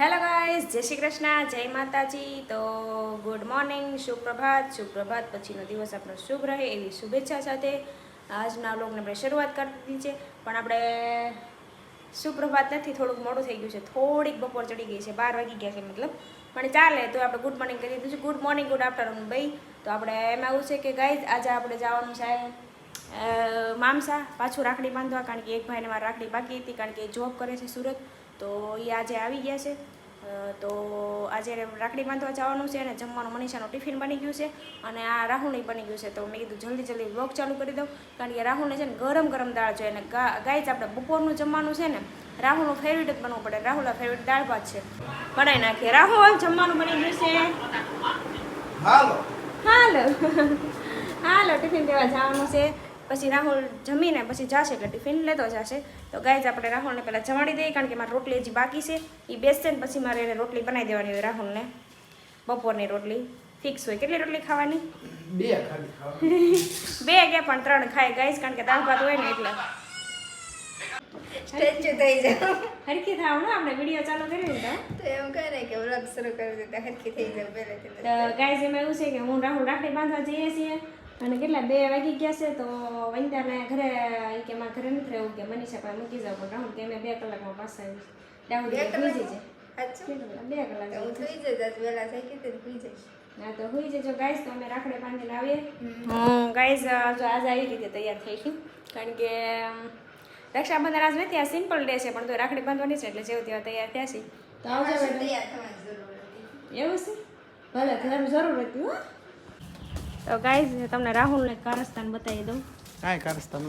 Hello guys જય શ્રી કૃષ્ણ, જય માતાજી. તો ગુડ મોર્નિંગ સુપ્રભાત. સુપ્રભાત પછીનો દિવસ આપણો શુભ રહે એવી શુભેચ્છા સાથે. આજના લોકોને આપણે શરૂઆત કરી દીધી છે. પણ આપણે સુપ્રભાત નથી, થોડુંક મોડું થઈ ગયું છે. થોડીક બપોર ચડી ગઈ છે, બાર વાગી ગયા છે મતલબ. પણ ચાલે, તો આપણે ગુડ મોર્નિંગ કરી દીધું છે. ગુડ મોર્નિંગ ગુડ આફ્ટરનૂન ભાઈ. તો આપણે એમાં એવું છે કે ગાઈઝ આજે આપણે જવાનું છે મામસા. પાછું રાખડી બાંધવા, કારણ કે એક ભાઈને મારે રાખડી બાકી હતી, કારણ કે જોબ કરે છે સુરત. તો એ આજે આવી ગયા છે. તો આજે રાખડી બાંધવા જવાનું છે અને જમવાનું મનીષાનું ટિફિન બની ગયું છે અને આ રાહુલની બની ગયું છે. તો મેં કીધું જલ્દી જલ્દી બ્લોગ ચાલુ કરી દઉં કારણ કે રાહુલને છે ને ગરમ ગરમ દાળ જોઈએ અને ગાય આપણે બપોરનું જમવાનું છે ને રાહુલનું ફેવરેટ જ બનવું પડે. રાહુલના ફેવરિટ દાળ ભાત છે. બનાવી નાખીએ. રાહુલ જમવાનું બની ગયું છે. હાલો. હાલો. હાલો ટિફિન દેવા જવાનું છે. પછી રાહુલ જમીને પછી જશે એટલે ટિફિન લેતો જશે. તો ગાય આપણે રાહુલને પહેલાં જમાડી દઈએ કારણ કે મારી રોટલી હજી બાકી છે. એ બેસશે ને પછી મારે એને રોટલી બનાવી દેવાની હોય રાહુલને. બપોરની રોટલી ફિક્સ હોય. કેટલી રોટલી ખાવાની? બે બે કે પણ ત્રણ ખાય ગાઈશ કારણ કે દાળ ભાત હોય ને એટલે. સ્ટેચ્યુ થઈ જાવ. હરખી થાવ ને આપણે વીડિયો ચાલુ કરી ને તો. એમ ને કે વ્લોગ શરૂ કરી દીધા હરખી થઈ જાવ પહેલેથી તો ગાઈઝ એમાં એવું છે કે હું રાહુલ રાખડી બાંધવા જઈએ છીએ. અને કેટલા બે વાગી ગયા છે તો વંદાને ઘરે એ કે મારા ઘરે નથી રહેવું કે મનીષા પાસે મૂકી જાવ પણ રાહુલ કે મેં બે કલાકમાં પાછા આવી રાહુલ બે કે કલાક? બે કલાક હું થઈ જઈશ વહેલા થઈ હતી સુઈ જઈશ. ના તો હુઈ જજો ગાઈઝ તો અમે રાખડી બાંધીને આવીએ. હું ગાઈઝ જો આજે આવી રીતે તૈયાર થઈ છું. કારણ કે રક્ષાબંધન આજ નથી આ સિમ્પલ ડે છે પણ તો રાખડી બાંધવાની છે એટલે જેવું તેવા તૈયાર થયા છે તો આવજો તૈયાર થવાની જરૂર હતી. એવું છે? ભલે જરૂર હતી હો. તો ગાઈઝ તમને રાહુલને કારસ્તાન બતાવી દઉં. કાંઈ કારસ્તાન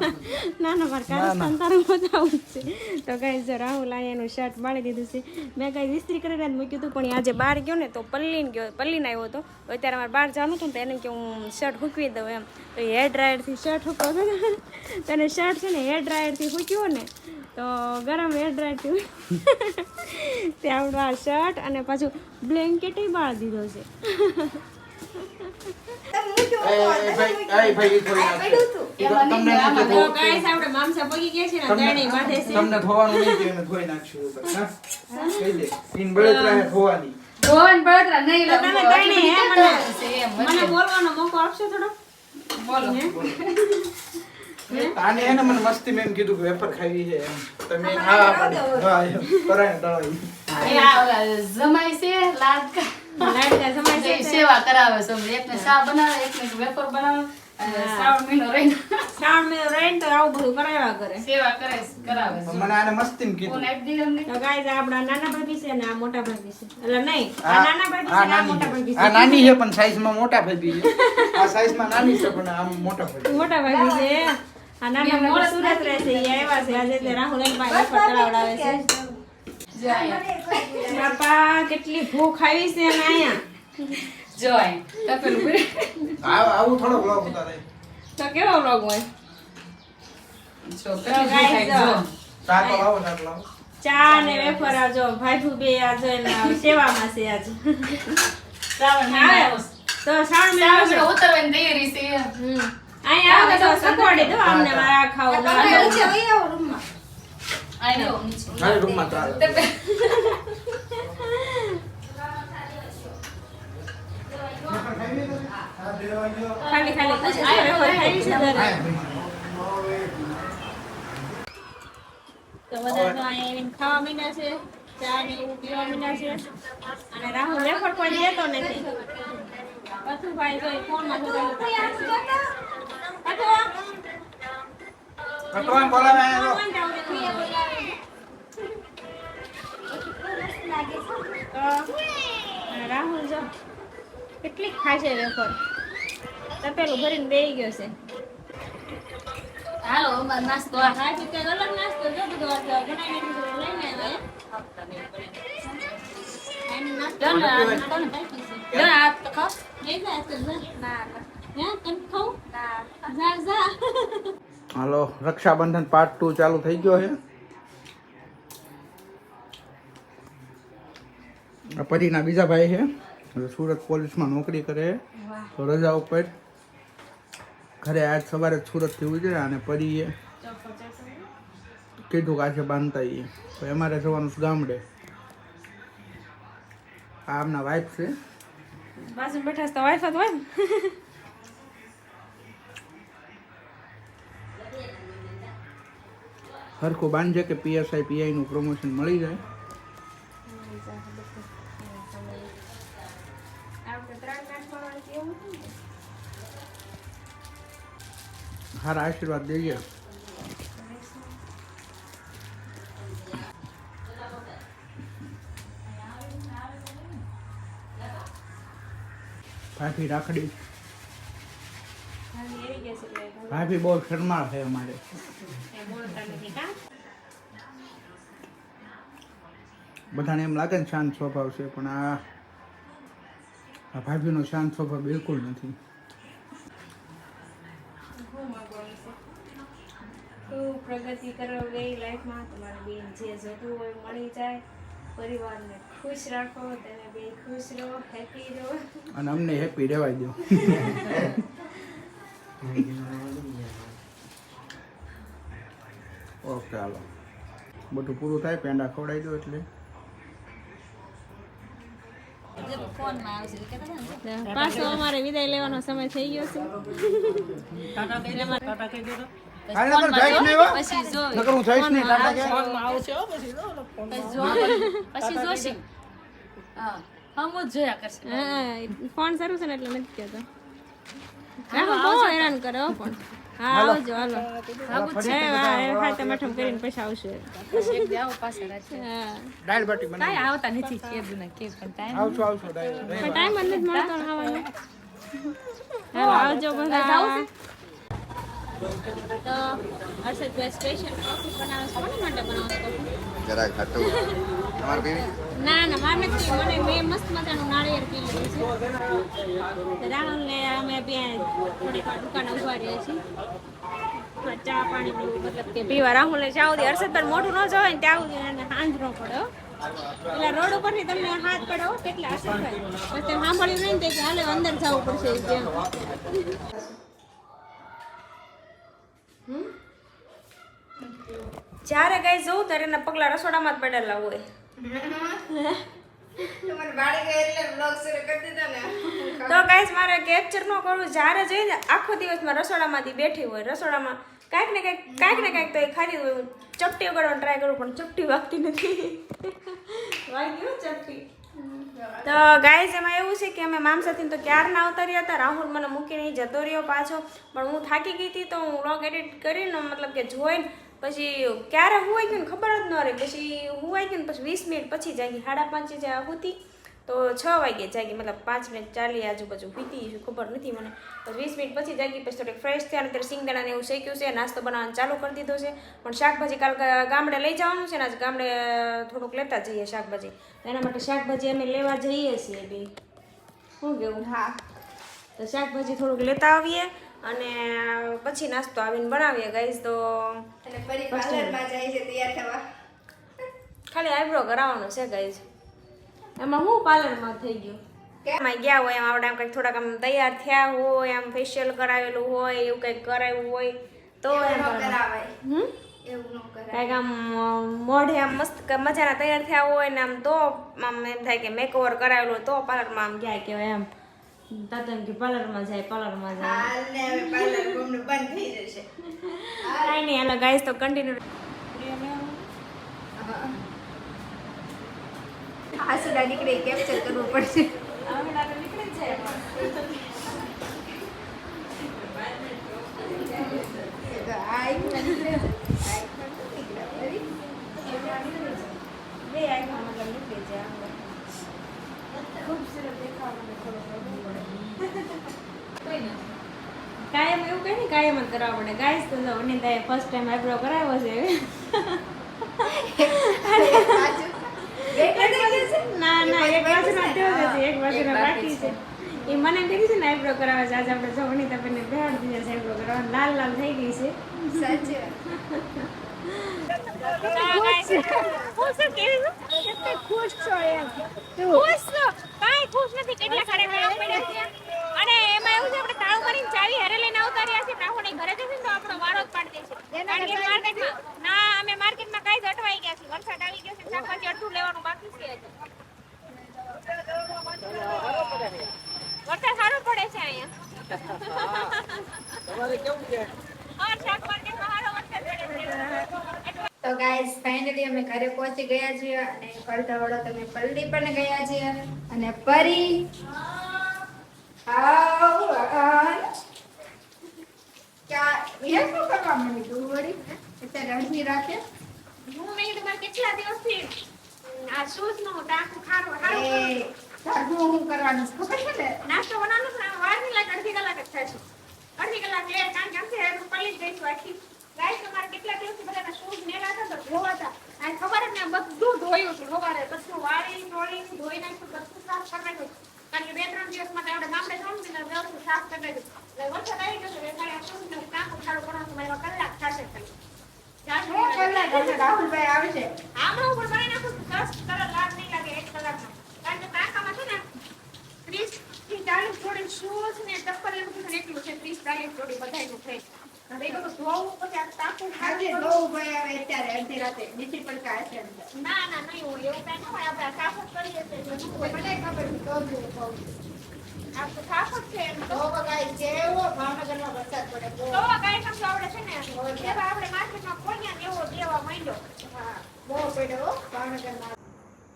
ના ના મારે કારસ્તાન તારું બતાવું છે. તો ગાઈઝ રાહુલ અહીંયા એનું શર્ટ બાળી દીધું છે. મેં કાંઈ ઇસ્ત્રી કરીને જ મૂક્યું હતું પણ આજે બહાર ગયો ને તો પલ્લીને ગયો પલ્લીને આવ્યો હતો. અત્યારે મારે બહાર જવાનું હતું ને તો એને કે હું શર્ટ હૂકવી દઉં એમ. તો હેર ડ્રાયરથી શર્ટ હૂકવો હતો એને શર્ટ છે ને હેર ડ્રાયરથી હૂક્યો ને તો ગરમ હેર ડ્રાયરથી તે આપણું આ શર્ટ અને પાછું બ્લેન્કેટ બાળી દીધો છે. તમને ધોવાનું નહીં ધોઈ નાખશું બળતરા નહીં તમે હે મને મને બોલવાનો મોકો આપશો થોડો બોલો આને એને મને મસ્તી મેં કીધું કે વેપર ખાવી છે એમ તમે હા પાડી હા એમ. કરાય આ જમાઈ છે લાડકા. સેવા કરાવે છે એકને ચા બનાવે એકને વેફર બનાવે અને શ્રાવણ મહિનો રહીને શ્રાવણ મહિનો રહીને તો આવું બધું કરાવ્યા કરે. સેવા કરે કરાવે મને આને મસ્તી કીધું? તો ગાઈસ આપણા નાના ભાભી છે ને આ મોટા ભાભી છે. એટલે નહીં આ નાના ભાભી છે આ મોટા છે. આ નાની છે પણ સાઈઝમાં મોટા ભાઈ છે. આ સાઈઝમાં નાની છે પણ આમ મોટા ભાઈ મોટા ભાભી છે. આ નાના ભાભી સુરત રહે છે એ આવ્યા છે. આજે તે રાહુલ એની પાસે કરાવડાવે છે. બાપા કેટલી ભૂખ આવી છે ને અહીંયા? જો અહીંયા. તપેલું આવ- આવું થોડો બ્લોગ ઉતારે તો કેવો વ્લોગ હોય? જો લાવો લાવો. ચા ને વેફર આજો ભાઈ બે આજો એના સેવામાં છે આજ. શ્રાવણ મહિનો તો શ્રાવણ મહિનો ઉતરવાની તૈયારી છે. હમ. અહીંયા આવે તો સકોડી દો અમને મારા ખાવું ખાલી ખાલી? તો બધા તો અહીંયા આવીને ખાવા માંડ્યા છે ચા ને એવું પીવા માંડ્યા છે. અને રાહુલ વેફર કોઈ લેતો નથી. પથુભાઈ તો ફોનમાં જોતા જોતા છે. પથુ, કટવાન બોલાવે. રાહુલ જો. કેટલી ખાય છે વેફર? તપેલું ભરીને બેહી ગયો છે. હાલો અમારે નાસ્તો આ. હા અલગ નાસ્તો જો બધો દીધું લઈને આવ્યા. હાલો રક્ષાબંધન પાર્ટ ટુ ચાલુ થઈ ગયો છે. આ પરીના બીજા ભાઈ છે. સુરત પોલીસમાં નોકરી કરે. તો રજા ઉપર ઘરે આજ સવારે સુરતથી ઉજરે અને પરીએ કીધું કે આજે બાંધતા એ તો અમારે જવાનું ગામડે. આ આમના વાઈફ છે. બાજુ બેઠા તો વાઈફ જ હોય હરખું બાંધજે કે પીએસઆઈ પીઆઈ નું પ્રમોશન મળી જાય. સારા આશીર્વાદ દઈએ ભાભી રાખડી. ભાભી બહુ શરમાળ છે અમારે? બધાને એમ લાગે ને શાંત સ્વભાવ છે, પણ આ ભાભીનો શાંત સ્વભાવ બિલકુલ નથી શું માંગવાનું છે? ખૂબ પ્રગતિ કરો બે લાઈફમાં તમારે બેન જે જોતું હોય મળી જાય. પરિવારને ખુશ રાખો તમે બે ખુશ રહો હેપી રહો. અને અમને હેપી રહેવાય દો. ઓકે હાલો. બધું પૂરું થાય પેંડા ખવડાવી દો એટલે. પાછો અમારે વિદાય લેવાનો સમય થઈ ગયો છે. હાલ નકર જઈશ નહીં હો. નકર હું જઈશ નહીં ટાટા કે પછી જોશી. હા. હમ જ જોયા કરશે. ફોન સારું છે ને એટલે નથી કહેતો. હા બહુ હેરાન કરે હો પણ હા આવજો હાલો. હા ટમાટમ કરીને પછી આવશે. એક દી આવો પાછા રાજ્ય હા બાટી બનાવી. કાંઈ આવતા નથી કેદું ને કે પણ ટાઈમ. આવશો આવશો દાળ પણ ટાઈમ જ નથી મળતો હાલો આવજો બધા. તો હર્ષદભાઈ સ્પેશિયલ કોફી બનાવે છે કોની માટે બનાવો છો? જરા ખાટું. તમારે પીવી? ના ના મારે નથી મને મેં મસ્ત મજાનું નાળિયેર પી લીધું છે. રાહુલ ને અમે બે થોડીક વાર દુકાને ઊભા રહીએ છીએ ચા પાણી ને મતલબ કે પીવા. રાહુલ ને જ્યાં હર્ષદ હર્ષદભાઈ મોઢું ન જોવે ને ત્યાં સુધી હાંજ ન પડે એટલે રોડ ઉપર ઉપરથી તમને હાથ પડો કેટલા પછી સાંભળ્યું નહીં તો કે હાલે અંદર જવું પડશે જ્યારે ગાય જવું ત્યારે એના પગલા રસોડામાં જ પડેલા હોય. તો ગાઈસ મારે કેપ્ચર ન કરવું. જ્યારે જઈને આખો દિવસમાં રસોડામાંથી બેઠી હોય રસોડામાં કાંઈક ને કાંઈક કાંઈક ને કાંઈક તો એ ખાધી હોય. ચપટી વગાડવાનું ટ્રાય કરું પણ ચપટી વાગતી નથી. વાગી ચપટી. તો ગાઈઝ એમાં એવું છે કે અમે મામસાથી તો ક્યારના અવતર્યા હતા. રાહુલ મને મૂકીને જતો રહ્યો પાછો. પણ હું થાકી ગઈ હતી તો હું વ્લોગ એડિટ કરીને મતલબ કે જોઈને પછી ક્યારે હુવાઈ ગયું ને ખબર જ ન રહી. પછી હુવાઈ ગયું ને પછી વીસ મિનિટ પછી જાગી સાડા પાંચે જ્યાં હતી તો છ વાગે જાગી મતલબ પાંચ મિનિટ ચાલી આજુબાજુ પીતી શું ખબર નથી મને. પછી વીસ મિનિટ પછી જાગી પછી થોડીક ફ્રેશ થયા અત્યારે ત્યારે સિંગદાણાને એવું શેક્યું છે. નાસ્તો બનાવવાનું ચાલુ કરી દીધો છે. પણ શાકભાજી કાલ ગામડે લઈ જવાનું છે ને આજે ગામડે થોડુંક લેતા જઈએ શાકભાજી. એના માટે શાકભાજી અમે લેવા જઈએ છીએ બી. શું કેવું? હા. તો શાકભાજી થોડુંક લેતા આવીએ. અને પછી નાસ્તો આવીને બનાવીએ ગઈશ તો ખાલી આઈબ્રો કરાવવાનો છે ગાઈઝ એમાં હું પાર્લરમાં થઈ ગયું? એમાં ગયા હોય એમ આપણે આમ કંઈક થોડાક આમ તૈયાર થયા હોય આમ ફેશિયલ કરાવેલું હોય એવું કંઈક કરાવ્યું હોય તો એમ કરાવાય. હમ? કાંઈક આમ મોઢે આમ મસ્ત મજાના તૈયાર થયા હોય ને આમ તો આમ એમ થાય કે મેકઓવર કરાવેલું તો પાર્લરમાં આમ ગયા કહેવાય એમ. તાતો એમ કે પાર્લરમાં જાય પાર્લરમાં જાય. હાલને હવે પાર્લર ગુમનું બંધ થઈ જશે. કાંઈ નહીં હાલો ગાઈસ તો કન્ટિન્યુ આસુડા નીકળે કેપ્ચર કરવું પડશે. આ નીકળે આ બે આઈ મતલબ નીકળી જાય આમ. ખૂબસૂરત દેખાવાનું થોડું અઘરું પડે. કઈ નહીં કાયમ જ કરાવવા પડે. ગાઈસ તો જો અનિતાએ ફર્સ્ટ ટાઈમ આઈબ્રો કરાવ્યો છે ના ના એક બાજુનો થયો નથી છે એક બાજુનો બાકી છે. એ મને એમ કીધું છે ને આઈબ્રો કરાવે છે. આજે આપણે જો અનિતા બેનને બેહાડી દીધા છે આઈબ્રો કરાવવા. લાલ લાલ થઈ ગઈ છે. સાચી વાત. ખુશ છો. એમ. ખુશ છો. કાંઈ ખુશ નથી. કેટલા પડ્યા છે અને એમાં એવું છે આપણે તાળું મારીને ચાવી હારે લઈને આવતા રહ્યા છીએ રાહુલ ઘરે જશે ને તો આપણો વારો જ પાડી દેશે કારણ કે માર્કેટમાં ના અમે માર્કેટમાં કાંઈ જ અટવાઈ ગયા છીએ. વરસાદ આવી ગયો છે શાકભાજી અડધું લેવાનું બાકી છે વરસાદ સારો પડે છે અહીંયા. તમારે કેવું છે? અમારા શાક સારો વરસાદ પડે છે. તો ગાઈસ ફાઇનલી અમે ઘરે પહોંચી ગયા છીએ અને અડધા વડો તમે પલડી પણ ગયા છીએ. અને પરી. ક્યાં એ શું કરવા માંડી તું વળી અત્યારે અડધી રાખે. હું મેં કીધું કેટલા દિવસથી આ શૂઝનું ટાંકું ખારું ખારું એ હું કરવાનું ખબર છે ને? નાસ્તો બનાવવાનો વાર નહીં લાગે અડધી કલાક જ થશે અડધી કલાક લે કારણ કે પલી જ ગઈ છું આખી. ગાય તમારે કેટલા દિવસથી બધાના શૂઝ નેલા હતા તો ધોવાતા આ ખબર જ ને બધું ધોયું હતું સવારે બધું વાળી ધોળી ધોઈ નાખ્યું બધું સાફ કરી નાખ્યું કારણ કે બે ત્રણ દિવસ માટે આપણે ગામડે જવાનું છે ને વ્યવસ્થિત સાફ કરી નાખ્યું એટલે વરસાદ આવી ગયો છે એટલે મારે આ શૂઝ ને ટાંકું ખારું કરવાનું મારે કલાક થશે ખાલી ચાર હું કલાક હશે રાહુલભાઈ આવશે આમળો ઉપર બનાવી નાખું દસ કલાક લાગ નહીં લાગે એક કલાકમાં. કારણ કે ટાંકામાં છે ને ત્રીસથી ચાલીસ જોડી શૂઝ ને ચપ્પલ એવું એટલું છે ત્રીસ ચાલીસ જોડી બધાયનું થઈ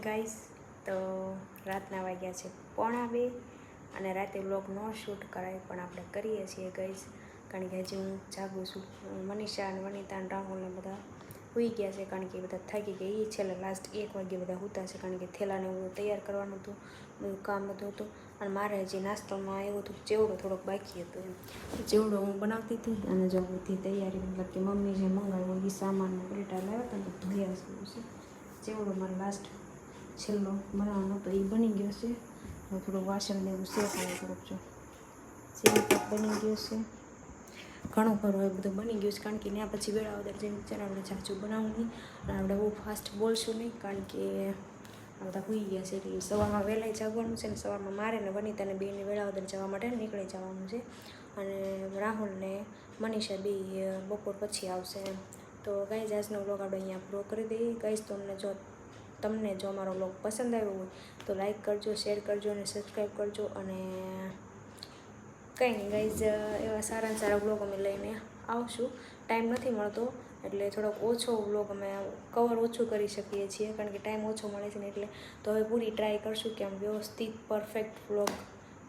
ગાઈસ તો રાતના વાગ્યા છે પોણા બે અને રાતે બ્લોગ નો શૂટ કરાય પણ આપણે કરીએ છીએ ગાઈસ. કારણ કે હજી હું જાગું છું. મનીષા અને વનિતા અને રાહુલને બધા હોઈ ગયા છે કારણ કે બધા થાકી ગયા. એ છેલ્લે લાસ્ટ એક વાગે બધા હોતા છે કારણ કે થેલાને એવું તૈયાર કરવાનું હતું. બધું કામ બધું હતું. અને મારે હજી નાસ્તામાં એવું હતું ચેવડો થોડોક બાકી હતો એમ. ચેવડો હું બનાવતી હતી અને જો બધી તૈયારી મતલબ કે મમ્મી જે મંગાવ્યો એ સામાન પલેટા લાવ્યા હતા ને ધોયા છે ચેવડો મારો લાસ્ટ છેલ્લો બનાવવાનો હતો એ બની ગયો છે. થોડું વાસણ એવું શેકાય થોડુંક જો. સેવ બની ગયો છે. ઘણું ખરું, એ બધું બની ગયું છે. કારણ કે ત્યાં પછી વેળા વધારે જેમ વિચાર આપણે જાજુ બનાવવું નહીં અને આપણે બહુ ફાસ્ટ બોલશું નહીં, કારણ કે આ બધા હોઈ ગયા છે. એટલે સવારમાં વહેલાય જાગવાનું છે ને સવારમાં મારે ને વનિતાને બેને વેળા વધારે જવા માટે નીકળી જવાનું છે. અને રાહુલને મનીષા બે બપોર પછી આવશે તો ગાઈ આજનો બ્લોગ આપણે અહીંયા પૂરો કરી દઈએ. ગાઈઝ તમને જો તમને જો અમારો બ્લોગ પસંદ આવ્યો હોય તો લાઈક કરજો શેર કરજો અને સબસ્ક્રાઈબ કરજો. અને કંઈ નહીં ગાઈઝ, એવા સારા સારા બ્લોગ અમે લઈને આવશું. ટાઈમ નથી મળતો, એટલે થોડોક ઓછો બ્લોગ અમે કવર ઓછું કરી શકીએ છીએ, કારણ કે ટાઈમ ઓછો મળે છે ને એટલે તો હવે પૂરી ટ્રાય કરશું કે આમ વ્યવસ્થિત પરફેક્ટ બ્લોગ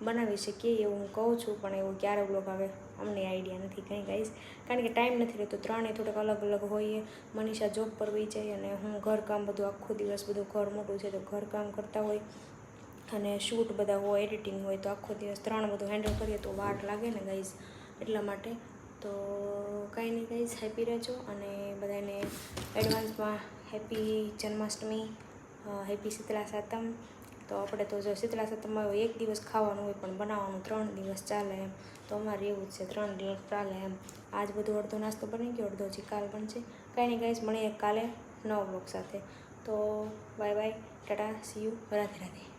બનાવી શકીએ એવું હું કહું છું, પણ એવું ક્યારે બ્લોગ આવે, અમને આઈડિયા નથી કંઈ ગાઈશ કારણ કે ટાઈમ નથી રહેતો ત્રણેય થોડોક અલગ અલગ હોઈએ, મનીષા જોબ પર વહી જાય અને હું ઘરકામ બધું આખો દિવસ બધું ઘર મોટું છે તો ઘરકામ કરતા હોય અને શૂટ બધા હોય, એડિટિંગ હોય તો આખો દિવસ ત્રણ બધું હેન્ડલ કરીએ તો વાટ લાગે ને ગાઈઝ એટલા માટે તો કાંઈ નહીં ગાઈઝ હેપી રહેજો અને બધાને એડવાન્સમાં હેપી જન્માષ્ટમી હેપી શીતલા સાતમ તો આપણે તો જો શીતલા સાતમમાં એક દિવસ ખાવાનું હોય પણ બનાવવાનું ત્રણ દિવસ ચાલે એમ. તો અમારે એવું જ છે, ત્રણ દિવસ ચાલે એમ. આજ બધું અડધો નાસ્તો બની ગયો, અડધો હજી કાલ બનશે. કાંઈ નહીં ગાઈઝ મળીએ કાલે નવ બ્લોક સાથે. તો bye bye tata see you Radhe Radhe.